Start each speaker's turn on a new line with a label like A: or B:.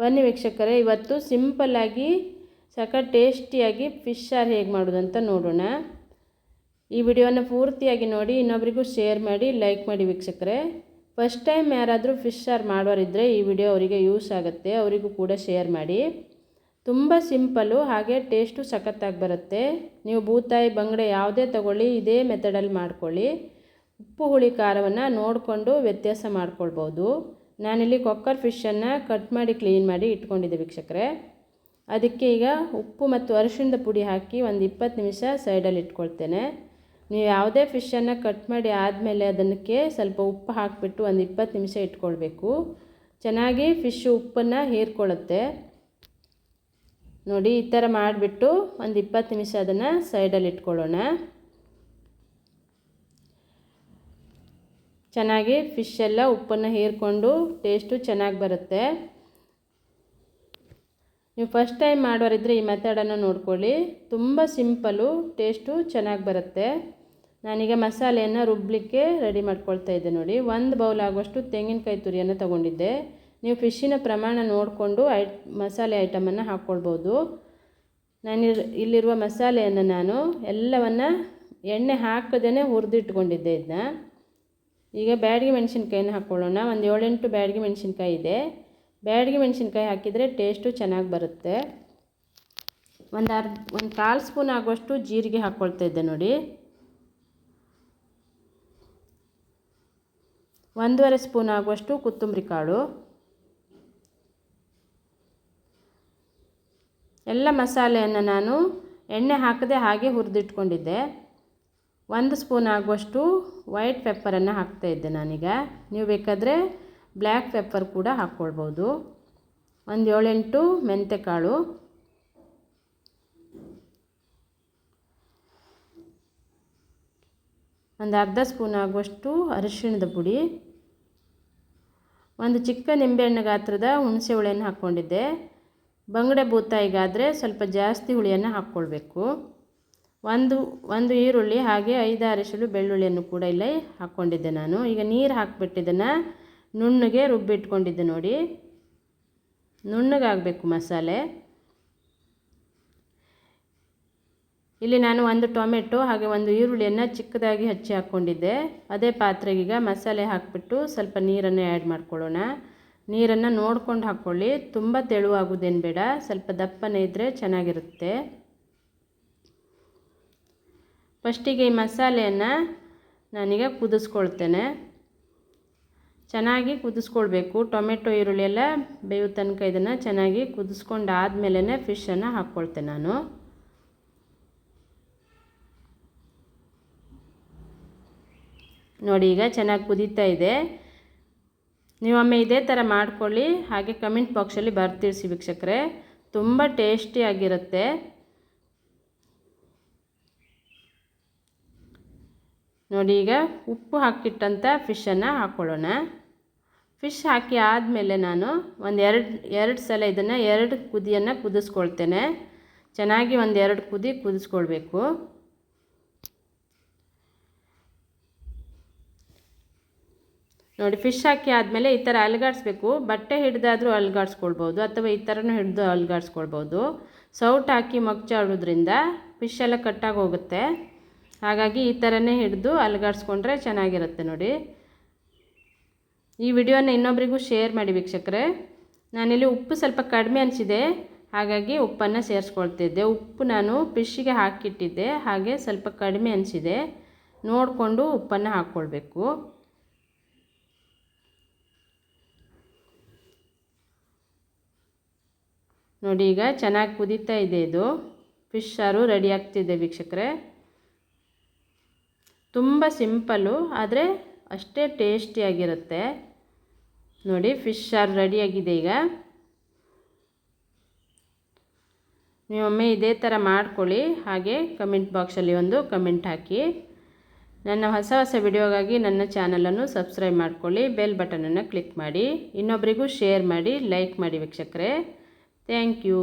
A: ಬನ್ನಿ ವೀಕ್ಷಕರೇ, ಇವತ್ತು ಸಿಂಪಲ್ಲಾಗಿ ಸಖತ್ ಟೇಸ್ಟಿಯಾಗಿ ಫಿಶ್ ಸಾರು ಹೇಗೆ ಮಾಡೋದು ಅಂತ ನೋಡೋಣ. ಈ ವಿಡಿಯೋನ ಪೂರ್ತಿಯಾಗಿ ನೋಡಿ, ಇನ್ನೊಬ್ರಿಗೂ ಶೇರ್ ಮಾಡಿ, ಲೈಕ್ ಮಾಡಿ ವೀಕ್ಷಕರೇ. ಫಸ್ಟ್ ಟೈಮ್ ಯಾರಾದರೂ ಫಿಶ್ ಸಾರು ಮಾಡೋರಿದ್ದರೆ ಈ ವಿಡಿಯೋ ಅವರಿಗೆ ಯೂಸ್ ಆಗುತ್ತೆ, ಅವರಿಗೂ ಕೂಡ ಶೇರ್ ಮಾಡಿ. ತುಂಬ ಸಿಂಪಲ್ಲು ಹಾಗೆ ಟೇಸ್ಟು ಸಖತ್ತಾಗಿ ಬರುತ್ತೆ. ನೀವು ಬೂತಾಯಿ ಬಂಗಡೆ ಯಾವುದೇ ತಗೊಳ್ಳಿ, ಇದೇ ಮೆಥಡಲ್ಲಿ ಮಾಡ್ಕೊಳ್ಳಿ. ಉಪ್ಪು, ಹುಳಿ, ಖಾರವನ್ನು ನೋಡಿಕೊಂಡು ವ್ಯತ್ಯಾಸ ಮಾಡ್ಕೊಳ್ಬೋದು. ನಾನಿಲ್ಲಿ ಕೊಕ್ಕರ್ ಫಿಶನ್ನು ಕಟ್ ಮಾಡಿ ಕ್ಲೀನ್ ಮಾಡಿ ಇಟ್ಕೊಂಡಿದ್ದೆ ವೀಕ್ಷಕರೇ. ಅದಕ್ಕೆ ಈಗ ಉಪ್ಪು ಮತ್ತು ಅರಿಶಿಣದ ಪುಡಿ ಹಾಕಿ ಒಂದು ಇಪ್ಪತ್ತು ನಿಮಿಷ ಸೈಡಲ್ಲಿ ಇಟ್ಕೊಳ್ತೇನೆ. ನೀವು ಯಾವುದೇ ಫಿಶನ್ನು ಕಟ್ ಮಾಡಿ ಆದಮೇಲೆ ಅದಕ್ಕೆ ಸ್ವಲ್ಪ ಉಪ್ಪು ಹಾಕಿಬಿಟ್ಟು ಒಂದು ಇಪ್ಪತ್ತು ನಿಮಿಷ ಇಟ್ಕೊಳ್ಬೇಕು. ಚೆನ್ನಾಗಿ ಫಿಶ್ ಉಪ್ಪನ್ನು ಹೀರ್ಕೊಳ್ಳುತ್ತೆ. ನೋಡಿ, ಈ ಥರ ಮಾಡಿಬಿಟ್ಟು ಒಂದು ಇಪ್ಪತ್ತು ನಿಮಿಷ ಅದನ್ನು ಸೈಡಲ್ಲಿ ಇಟ್ಕೊಳ್ಳೋಣ. ಚೆನ್ನಾಗಿ ಫಿಶ್ ಎಲ್ಲ ಉಪ್ಪನ್ನು ಹೀರ್ಕೊಂಡು ಟೇಸ್ಟು ಚೆನ್ನಾಗಿ ಬರುತ್ತೆ. ನೀವು ಫಸ್ಟ್ ಟೈಮ್ ಮಾಡೋರಿದ್ದರೆ ಈ ಮೆಥಡನ್ನು ನೋಡ್ಕೊಳ್ಳಿ. ತುಂಬ ಸಿಂಪಲು ಟೇಸ್ಟು ಚೆನ್ನಾಗಿ ಬರುತ್ತೆ. ನಾನೀಗ ಮಸಾಲೆಯನ್ನು ರುಬ್ಬಲಿಕ್ಕೆ ರೆಡಿ ಮಾಡ್ಕೊಳ್ತಾ ಇದ್ದೆ ನೋಡಿ. ಒಂದು ಬೌಲ್ ಆಗುವಷ್ಟು ತೆಂಗಿನಕಾಯಿ ತುರಿಯನ್ನು ತೊಗೊಂಡಿದ್ದೆ. ನೀವು ಫಿಶ್ಶಿನ ಪ್ರಮಾಣ ನೋಡಿಕೊಂಡು ಐ, ಮಸಾಲೆ ಐಟಮನ್ನು ಹಾಕ್ಕೊಳ್ಬೋದು ನಾನು ಇಲ್ಲಿರುವ ಮಸಾಲೆಯನ್ನು ನಾನು ಎಲ್ಲವನ್ನು ಎಣ್ಣೆ ಹಾಕದೇ ಹುರಿದಿಟ್ಕೊಂಡಿದ್ದೆ ಇದನ್ನ ಈಗ ಬ್ಯಾಡಗಿ ಮೆಣಸಿನ್ಕಾಯಿನ ಹಾಕ್ಕೊಳ್ಳೋಣ ಒಂದು ಏಳೆಂಟು ಬ್ಯಾಡಗಿ ಮೆಣಸಿನ್ಕಾಯಿ ಇದೆ. ಬ್ಯಾಡಗಿ ಮೆಣಸಿನ್ಕಾಯಿ ಹಾಕಿದರೆ ಟೇಸ್ಟು ಚೆನ್ನಾಗಿ ಬರುತ್ತೆ. ಒಂದು ಅರ್ಧ, ಒಂದು ಕಾಲು ಸ್ಪೂನ್ ಆಗುವಷ್ಟು ಜೀರಿಗೆ ಹಾಕ್ಕೊಳ್ತಾ ಇದ್ದೆ ನೋಡಿ. ಒಂದೂವರೆ ಸ್ಪೂನ್ ಆಗುವಷ್ಟು ಕೊತ್ತಂಬರಿ ಕಾಳು. ಎಲ್ಲ ಮಸಾಲೆಯನ್ನು ನಾನು ಎಣ್ಣೆ ಹಾಕದೆ ಹಾಗೆ ಹುರಿದಿಟ್ಕೊಂಡಿದ್ದೆ. ಒಂದು ಸ್ಪೂನ್ ಆಗುವಷ್ಟು ವೈಟ್ ಪೆಪ್ಪರನ್ನು ಹಾಕ್ತಾಯಿದ್ದೆ ನಾನೀಗ. ನೀವು ಬೇಕಾದರೆ ಬ್ಲ್ಯಾಕ್ ಪೆಪ್ಪರ್ ಕೂಡ ಹಾಕ್ಕೊಳ್ಬೋದು. ಒಂದು ಏಳೆಂಟು ಮೆಂತೆಕಾಳು. ಒಂದು ಅರ್ಧ ಸ್ಪೂನ್ ಆಗುವಷ್ಟು ಅರಿಶಿಣದ ಪುಡಿ. ಒಂದು ಚಿಕ್ಕ ನಿಂಬೆಹಣ್ಣು ಗಾತ್ರದ ಹುಣಸೆ ಹುಳಿಯನ್ನು ಹಾಕ್ಕೊಂಡಿದ್ದೆ. ಬಂಗಡೆ ಬೂತಾಯಿಗಾದರೆ ಸ್ವಲ್ಪ ಜಾಸ್ತಿ ಹುಳಿಯನ್ನು ಹಾಕ್ಕೊಳ್ಬೇಕು. ಒಂದು ಒಂದು ಈರುಳ್ಳಿ ಹಾಗೆ ಐದು ಅರಿಶಲು ಬೆಳ್ಳುಳ್ಳಿಯನ್ನು ಕೂಡ ಇಲ್ಲ ಹಾಕ್ಕೊಂಡಿದ್ದೆ ನಾನು. ಈಗ ನೀರು ಹಾಕ್ಬಿಟ್ಟಿದ್ದನ್ನು ನುಣ್ಣಗೆ ರುಬ್ಬಿಟ್ಕೊಂಡಿದ್ದೆ ನೋಡಿ. ನುಣ್ಣಗಾಗಬೇಕು ಮಸಾಲೆ. ಇಲ್ಲಿ ನಾನು ಒಂದು ಟೊಮೆಟೊ ಹಾಗೆ ಒಂದು ಈರುಳ್ಳಿಯನ್ನು ಚಿಕ್ಕದಾಗಿ ಹಚ್ಚಿ ಹಾಕ್ಕೊಂಡಿದ್ದೆ. ಅದೇ ಪಾತ್ರೆಗೀಗ ಮಸಾಲೆ ಹಾಕಿಬಿಟ್ಟು ಸ್ವಲ್ಪ ನೀರನ್ನು ಆ್ಯಡ್ ಮಾಡ್ಕೊಳ್ಳೋಣ. ನೀರನ್ನು ನೋಡ್ಕೊಂಡು ಹಾಕ್ಕೊಳ್ಳಿ. ತುಂಬ ತೆಳುವಾಗೋದೇನು ಬೇಡ. ಸ್ವಲ್ಪ ದಪ್ಪನೇ ಇದ್ದರೆ ಚೆನ್ನಾಗಿರುತ್ತೆ. ಫಸ್ಟಿಗೆ ಈ ಮಸಾಲೆಯನ್ನು ನಾನೀಗ ಕುದಿಸ್ಕೊಳ್ತೇನೆ. ಚೆನ್ನಾಗಿ ಕುದಿಸ್ಕೊಳ್ಬೇಕು. ಟೊಮೆಟೊ, ಈರುಳ್ಳಿ ಎಲ್ಲ ಬೇವು ತನಕ ಇದನ್ನು ಚೆನ್ನಾಗಿ ಕುದಿಸ್ಕೊಂಡು ಆದಮೇಲೆ ಫಿಶನ್ನು ಹಾಕ್ಕೊಳ್ತೇನೆ ನಾನು. ನೋಡಿ, ಈಗ ಚೆನ್ನಾಗಿ ಕುದೀತಾ ಇದೆ. ನೀವೊಮ್ಮೆ ಇದೇ ಥರ ಮಾಡ್ಕೊಳ್ಳಿ. ಹಾಗೆ ಕಮೆಂಟ್ ಬಾಕ್ಸಲ್ಲಿ ಬರ್ತಿರ್ಸಿ ವೀಕ್ಷಕರೇ. ತುಂಬ ಟೇಸ್ಟಿಯಾಗಿರುತ್ತೆ ನೋಡಿ ಈಗ ಉಪ್ಪು ಹಾಕಿಟ್ಟಂಥ ಫಿಶನ್ನು ಹಾಕ್ಕೊಳ್ಳೋಣ ಫಿಶ್ ಹಾಕಿ ಆದಮೇಲೆ ನಾನು ಒಂದು ಎರಡು ಎರಡು ಸಲ ಇದನ್ನು ಎರಡು ಕುದಿಯನ್ನು ಕುದಿಸ್ಕೊಳ್ತೇನೆ. ಚೆನ್ನಾಗಿ ಒಂದು ಎರಡು ಕುದಿ ಕುದಿಸ್ಕೊಳ್ಬೇಕು. ನೋಡಿ ಫಿಶ್ ಹಾಕಿ ಆದಮೇಲೆ ಈ ಥರ ಅಲ್ಗಾಡಿಸ್ಬೇಕು. ಬಟ್ಟೆ ಹಿಡ್ದಾದರೂ ಅಲ್ಗಾಡಿಸ್ಕೊಳ್ಬೋದು ಅಥವಾ ಈ ಥರನೂ ಹಿಡಿದು ಅಲ್ಗಾಡಿಸ್ಕೊಳ್ಬೋದು. ಸೌಟ್ ಹಾಕಿ ಮಗ್ಚಾಡೋದ್ರಿಂದ ಫಿಶ್ ಎಲ್ಲ ಕಟ್ಟಾಗಿ ಹೋಗುತ್ತೆ. ಹಾಗಾಗಿ ಈ ಥರನೇ ಹಿಡಿದು ಅಲುಗಾಡಿಸ್ಕೊಂಡ್ರೆ ಚೆನ್ನಾಗಿರುತ್ತೆ ನೋಡಿ. ಈ ವಿಡಿಯೋನ ಇನ್ನೊಬ್ರಿಗೂ ಶೇರ್ ಮಾಡಿ ವೀಕ್ಷಕರೆ. ನಾನಿಲ್ಲಿ ಉಪ್ಪು ಸ್ವಲ್ಪ ಕಡಿಮೆ ಅನಿಸಿದೆ. ಹಾಗಾಗಿ ಉಪ್ಪನ್ನು ಸೇರಿಸ್ಕೊಳ್ತಿದ್ದೆ. ಉಪ್ಪು ನಾನು ಫಿಶ್ಶಿಗೆ ಹಾಕಿಟ್ಟಿದ್ದೆ. ಹಾಗೆ ಸ್ವಲ್ಪ ಕಡಿಮೆ ಅನಿಸಿದೆ. ನೋಡಿಕೊಂಡು ಉಪ್ಪನ್ನು ಹಾಕ್ಕೊಳ್ಬೇಕು. ನೋಡಿ ಈಗ ಚೆನ್ನಾಗಿ ಕುದೀತಾ ಇದೆ ಇದು. ಫಿಶ್ ಸಾರು ರೆಡಿ ಆಗ್ತಿದೆ ವೀಕ್ಷಕರೇ. ತುಂಬ ಸಿಂಪಲ್ಲು ಆದರೆ ಅಷ್ಟೇ ಟೇಸ್ಟಿಯಾಗಿರುತ್ತೆ. ನೋಡಿ, ಫಿಶ್ ಸಾರು ರೆಡಿಯಾಗಿದೆ ಈಗ. ನೀವೊಮ್ಮೆ ಇದೇ ಥರ ಮಾಡ್ಕೊಳ್ಳಿ, ಹಾಗೆ ಕಮೆಂಟ್ ಬಾಕ್ಸಲ್ಲಿ ಒಂದು ಕಮೆಂಟ್ ಹಾಕಿ. ನನ್ನ ಹೊಸ ಹೊಸ ವಿಡಿಯೋಗಾಗಿ ನನ್ನ ಚಾನಲನ್ನು ಸಬ್ಸ್ಕ್ರೈಬ್ ಮಾಡ್ಕೊಳ್ಳಿ, ಬೆಲ್ ಬಟನನ್ನು ಕ್ಲಿಕ್ ಮಾಡಿ. ಇನ್ನೊಬ್ಬರಿಗೂ ಶೇರ್ ಮಾಡಿ, ಲೈಕ್ ಮಾಡಿ ವೀಕ್ಷಕರೇ. Thank you.